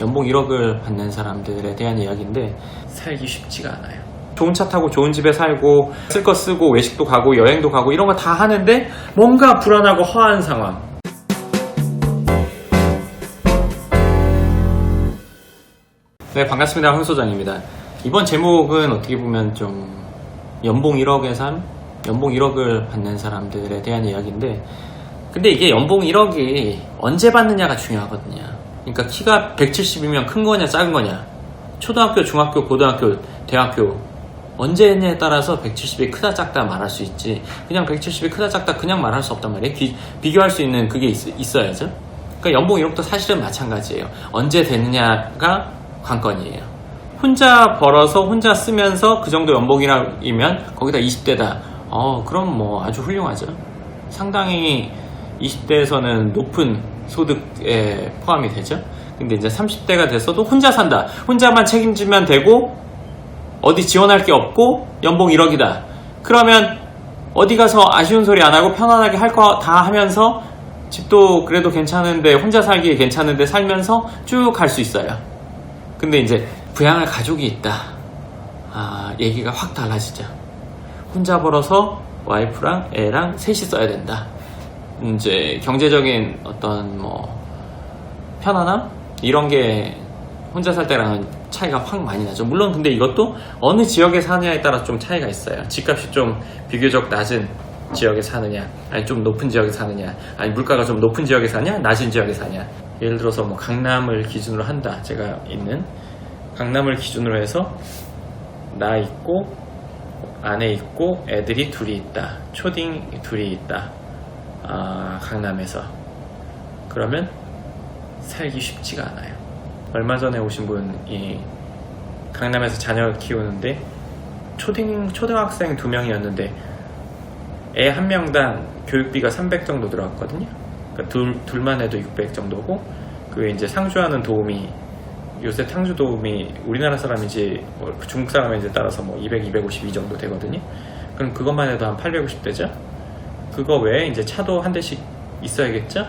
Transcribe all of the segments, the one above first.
연봉 1억을 받는 사람들에 대한 이야기인데 살기 쉽지가 않아요. 좋은 차 타고 좋은 집에 살고 쓸 거 쓰고 외식도 가고 여행도 가고 이런 거 다 하는데 뭔가 불안하고 허한 상황. 네, 반갑습니다. 황 소장입니다. 이번 제목은 어떻게 보면 좀 연봉 1억의 삶, 연봉 1억을 받는 사람들에 대한 이야기인데 근데 이게 연봉 1억이 언제 받느냐가 중요하거든요. 그러니까 키가 170이면 큰 거냐 작은 거냐 초등학교, 중학교, 고등학교, 대학교 언제 했냐에 따라서 170이 크다 작다 말할 수 있지 그냥 170이 크다 작다 그냥 말할 수 없단 말이에요. 비, 비교할 수 있는 그게 있, 어야죠 그러니까 연봉 1억도 사실은 마찬가지예요. 언제 되느냐가 관건이에요. 혼자 벌어서 혼자 쓰면서 그 정도 연봉이면 거기다 20대다. 어, 그럼 뭐 아주 훌륭하죠. 상당히 20대에서는 높은 소득에 포함이 되죠. 근데 이제 30대가 돼서도 혼자 산다. 혼자만 책임지면 되고 어디 지원할 게 없고 연봉 1억이다. 그러면 어디 가서 아쉬운 소리 안 하고 편안하게 할 거 다 하면서 집도 그래도 괜찮은데 혼자 살기 괜찮은데 살면서 쭉 갈 수 있어요. 근데 이제 부양할 가족이 있다. 아, 얘기가 확 달라지죠. 혼자 벌어서 와이프랑 애랑 셋이 써야 된다. 이제 경제적인 어떤 뭐 편안함 이런 게 혼자 살 때랑은 차이가 확 많이 나죠. 물론 근데 이것도 어느 지역에 사느냐에 따라 좀 차이가 있어요. 집값이 좀 비교적 낮은 지역에 사느냐, 아니 좀 높은 지역에 사느냐, 아니 물가가 좀 높은 지역에 사냐, 낮은 지역에 사냐. 예를 들어서 뭐 강남을 기준으로 한다. 제가 있는 강남을 기준으로 해서 나 있고 아내 있고 애들이 둘이 있다. 초딩 둘이 있다. 아, 강남에서. 그러면 살기 쉽지가 않아요. 얼마 전에 오신 분이 강남에서 자녀 키우는데 초등, 초등학생 두 명이었는데 애 한 명당 교육비가 300 정도 들어갔거든요. 그러니까 둘, 둘만 해도 600 정도고 그게 이제 상주하는 도움이 요새 탕주 도움이 우리나라 사람인지 뭐 중국 사람인지 따라서 뭐 200, 250이 정도 되거든요. 그럼 그것만 해도 한 850 되죠. 그거 외에 이제 차도 한 대씩 있어야겠죠?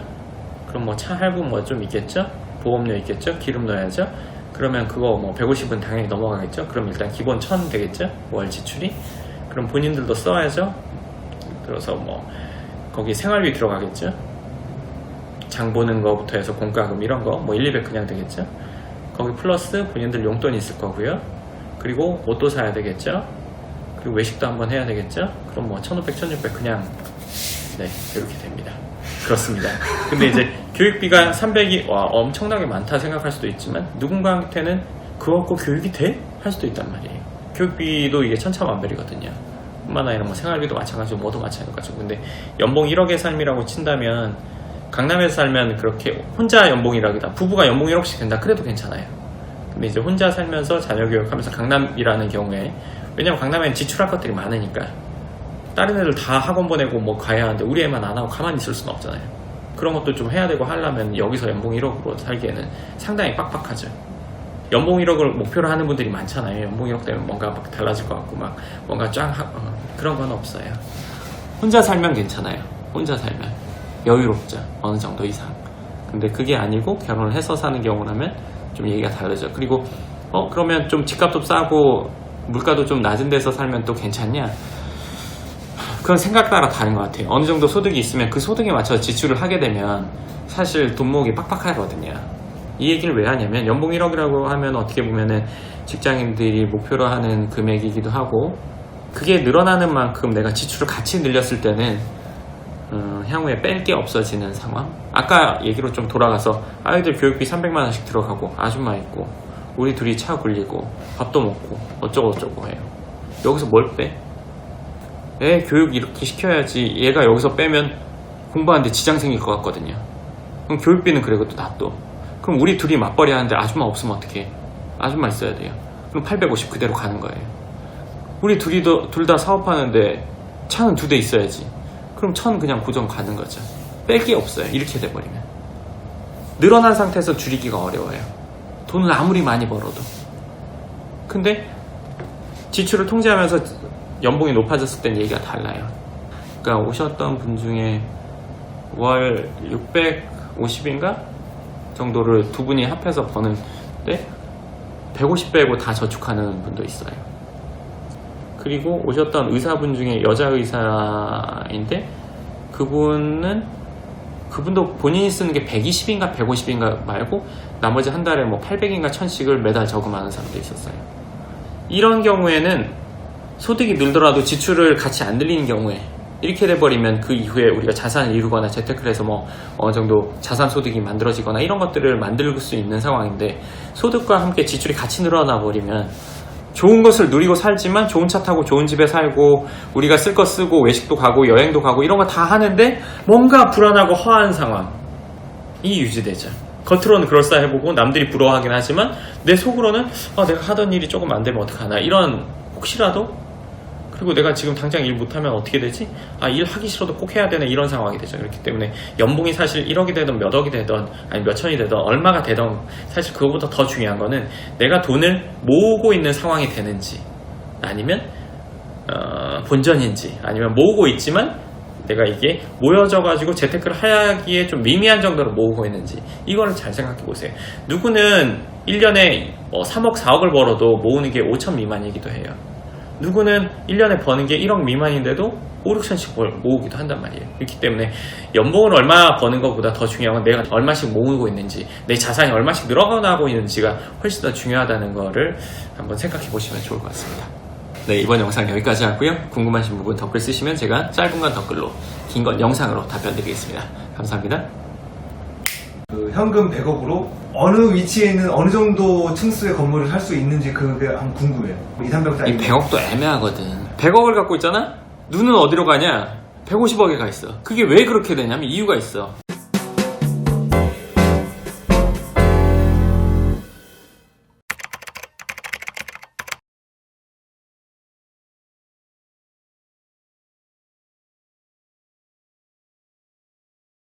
그럼 뭐 차 할부 뭐 좀 있겠죠? 보험료 있겠죠? 기름 넣어야죠? 그러면 그거 뭐 150은 당연히 넘어가겠죠? 그럼 일단 기본 1000 되겠죠? 월 지출이? 그럼 본인들도 써야죠? 그래서 뭐 거기 생활비 들어가겠죠? 장 보는 거부터 해서 공과금 이런 거 뭐 1, 200 그냥 되겠죠? 거기 플러스 본인들 용돈이 있을 거고요. 그리고 옷도 사야 되겠죠? 그리고 외식도 한번 해야 되겠죠? 그럼 뭐 1500, 1600 그냥 네, 이렇게 됩니다. 그렇습니다. 근데 이제 교육비가 300이 와 엄청나게 많다 생각할 수도 있지만 누군가한테는 그거 갖고 교육이 돼? 할 수도 있단 말이에요. 교육비도 이게 천차만별이거든요. 뿐만 아니라 뭐 생활비도 마찬가지고 뭐도 마찬가지고 근데 연봉 1억의 삶이라고 친다면 강남에서 살면 그렇게 혼자 연봉이라기다 부부가 연봉 1억씩 된다 그래도 괜찮아요. 근데 이제 혼자 살면서 자녀 교육하면서 강남이라는 경우에 왜냐면 강남에는 지출할 것들이 많으니까 다른 애들 다 학원 보내고 뭐 가야 하는데 우리 애만 안 하고 가만히 있을 수는 없잖아요. 그런 것도 좀 해야 되고 하려면 여기서 연봉 1억으로 살기에는 상당히 빡빡하죠. 연봉 1억을 목표로 하는 분들이 많잖아요. 연봉 1억 되면 뭔가 막 달라질 것 같고 막 뭔가 쫙 하, 어, 그런 건 없어요. 혼자 살면 괜찮아요. 혼자 살면 여유롭죠. 어느 정도 이상. 근데 그게 아니고 결혼을 해서 사는 경우라면 좀 얘기가 다르죠. 그리고 어 그러면 좀 집값도 싸고 물가도 좀 낮은 데서 살면 또 괜찮냐? 그건 생각 따라 다른 것 같아요. 어느 정도 소득이 있으면 그 소득에 맞춰 지출을 하게 되면 사실 돈목이 빡빡하거든요. 이 얘기를 왜 하냐면 연봉 1억이라고 하면 어떻게 보면은 직장인들이 목표로 하는 금액이기도 하고 그게 늘어나는 만큼 내가 지출을 같이 늘렸을 때는 어, 향후에 뺄 게 없어지는 상황. 아까 얘기로 좀 돌아가서 아이들 교육비 300만 원씩 들어가고 아줌마 있고 우리 둘이 차 굴리고 밥도 먹고 어쩌고 저쩌고 해요. 여기서 뭘 빼? 애 교육 이렇게 시켜야지 얘가 여기서 빼면 공부하는데 지장 생길 것 같거든요. 그럼 교육비는 그래 그것도 놔둬. 그럼 우리 둘이 맞벌이 하는데 아줌마 없으면 어떡해? 아줌마 있어야 돼요. 그럼 850 그대로 가는 거예요. 우리 둘이 둘 다 사업하는데 차는 두 대 있어야지. 그럼 천 그냥 고정 가는 거죠. 뺄 게 없어요. 이렇게 돼버리면. 늘어난 상태에서 줄이기가 어려워요. 돈을 아무리 많이 벌어도. 근데 지출을 통제하면서 연봉이 높아졌을 땐 얘기가 달라요. 그러니까 오셨던 분 중에 월 650인가 정도를 두 분이 합해서 버는 오셨는데 150 빼고 다 저축하는 분도 있어요. 그리고 오셨던 의사분 중에 여자 의사인데 그분은 그분도 본인이 쓰는 게 120인가 150인가 말고 나머지 한 달에 뭐 800인가 1000씩을 매달 저금하는 사람도 있었어요. 이런 경우에는 소득이 늘더라도 지출을 같이 안 늘리는 경우에 이렇게 돼버리면 그 이후에 우리가 자산을 이루거나 재테크를 해서 뭐 어느 정도 자산 소득이 만들어지거나 이런 것들을 만들 수 있는 상황인데 소득과 함께 지출이 같이 늘어나 버리면 좋은 것을 누리고 살지만 좋은 차 타고 좋은 집에 살고 우리가 쓸 거 쓰고 외식도 가고 여행도 가고 이런 거 다 하는데 뭔가 불안하고 허한 상황이 유지되죠. 겉으로는 그럴싸해 보고 남들이 부러워하긴 하지만 내 속으로는 아, 내가 하던 일이 조금 안 되면 어떡하나 이런 혹시라도 그리고 내가 지금 당장 일 못하면 어떻게 되지? 아, 일 하기 싫어도 꼭 해야 되네 이런 상황이 되죠. 그렇기 때문에 연봉이 사실 1억이 되든 몇 억이 되든 아니 몇 천이 되든 얼마가 되든 사실 그거보다 더 중요한 거는 내가 돈을 모으고 있는 상황이 되는지 아니면 어, 본전인지 아니면 모으고 있지만 내가 이게 모여져 가지고 재테크를 하기에 좀 미미한 정도로 모으고 있는지 이거를 잘 생각해 보세요. 누구는 1년에 뭐 3억, 4억을 벌어도 모으는 게 5천 미만이기도 해요. 누구는 1년에 버는 게 1억 미만인데도 5, 6천씩 벌- 모으기도 한단 말이에요. 그렇기 때문에 연봉을 얼마 버는 것보다 더 중요한 건 내가 얼마씩 모으고 있는지, 내 자산이 얼마씩 늘어나고 있는지가 훨씬 더 중요하다는 거를 한번 생각해 보시면 좋을 것 같습니다. 네, 이번 영상 여기까지 하고요. 궁금하신 부분 댓글 쓰시면 제가 짧은 건 댓글로, 긴 건 영상으로 답변 드리겠습니다. 감사합니다. 그 현금 100억으로 어느 위치에 있는 어느 정도 층수의 건물을 살 수 있는지 그게 한번 궁금해요. 2, 300짜리. 이 100억도 애매하거든. 100억을 갖고 있잖아? 눈은 어디로 가냐? 150억에 가 있어. 그게 왜 그렇게 되냐면 이유가 있어.